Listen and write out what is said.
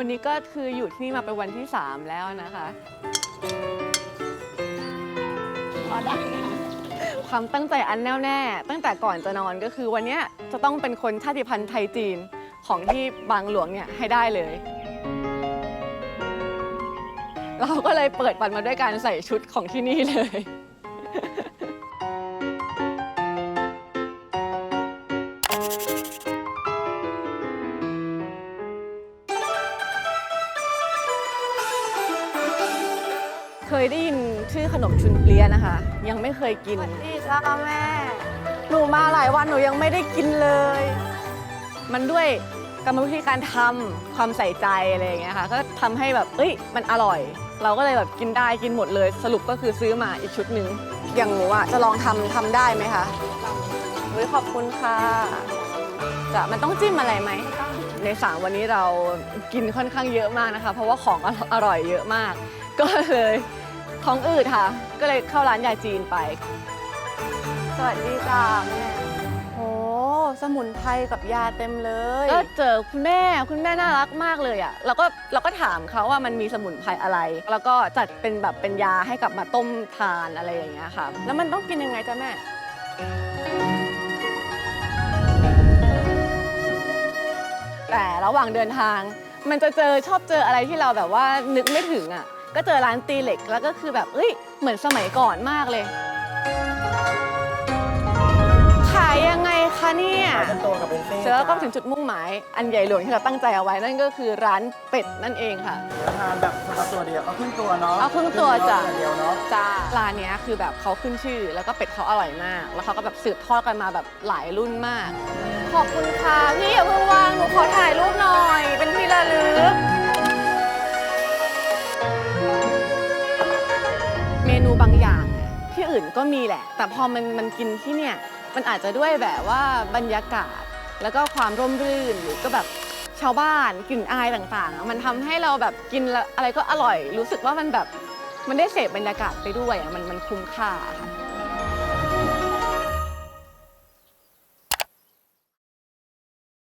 วันนี้ก็คืออยู่ที่นี่มาเป็นวันที่ 3 แล้วนะคะพอได้ความตั้งใจอันแน่วแน่ ตั้งแต่ก่อนจะนอนก็คือวันนี้จะต้องเป็นคนชาติพันธุ์ไทยจีนของที่บางหลวงเนี่ยให้ได้เลย เราก็เลยเปิดวันมาด้วยการใส่ชุดของที่นี่เลย เคยได้ยินชื่อขนมชุนเปลียนะคะ ยังไม่เคยกินสวัสดีค่ะแม่ หนูมาหลายวันหนูยังไม่ได้กินเลย มันด้วยกรรมวิธีการทำความใส่ใจอะไรอย่างเงี้ยค่ะก็ทำให้แบบเอ้ยมันอร่อย เราก็เลยแบบกินได้กินหมดเลย สรุปก็คือซื้อมาอีกชุดหนึ่งอย่างหนูอะจะลองทำทำได้ไหมคะเฮ้ยขอบคุณค่ะจะมันต้องจิ้มอะไรไหม ในสามวันนี้เรากินค่อนข้างเยอะมากนะคะ เพราะว่าของอร่อยเยอะมาก ก็เลยท้องอืดค่ะ ก็เลยเข้าร้านยาจีนไป สวัสดีจ้าแม่โอ้สมุนไพรกับยาเต็มเลยก็เจอคุณแม่คุณแม่น่ารักมากเลยอะเราก็เราก็ถามเขาว่ามันมีสมุนไพรอะไร แล้วก็จัดเป็นแบบเป็นยาให้กลับมาต้มทานอะไรอย่างเงี้ยค่ะ แล้วมันต้องกินยังไงจ้ะแม่ แต่ระหว่างเดินทาง มันจะเจอชอบเจออะไรที่เราแบบว่านึกไม่ถึงอะก็เจอร้านตีเหล็กแล้วก็คือแบบเอ้ยเหมือนสมัยก่อนมากเลย คะเนี่ยขายเป็นตัวกับเป็นเส้นเสร็จแล้วก็ถึงจุดมุ่งหมายอันใหญ่หลวงที่เราตั้งใจเอาไว้นั่นก็คือร้านเป็ดนั่นเองค่ะเดี๋ยวทานแบบเอาตัวเดียวเอาครึ่งตัวเนาะเอาครึ่งตัวจ้ะ ครึ่งตัวอย่างเดียวเนาะ จ้าร้านเนี้ยคือแบบเขาขึ้นชื่อ แล้วก็เป็ดเขาอร่อยมาก แล้วเขาก็แบบสืบทอดกันมาแบบหลายรุ่นมาก ขอบคุณค่ะ พี่อย่าเพิ่งวางหนูขอถ่ายรูปหน่อย เป็นที่ระลึก เมนูบางอย่างอะที่อื่นก็มีแหละ แต่พอมันมันกินที่เนี่ย มันอาจจะด้วยแบบว่าบรรยากาศ แล้วก็ความร่มรื่นหรือก็แบบชาวบ้านกลิ่นอายต่างๆอะมันทำให้เราแบบกินแล้วอะไรก็อร่อย รู้สึกว่ามันแบบมันได้เสพบรรยากาศไปด้วยอะมันมันคุ้มค่าค่ะ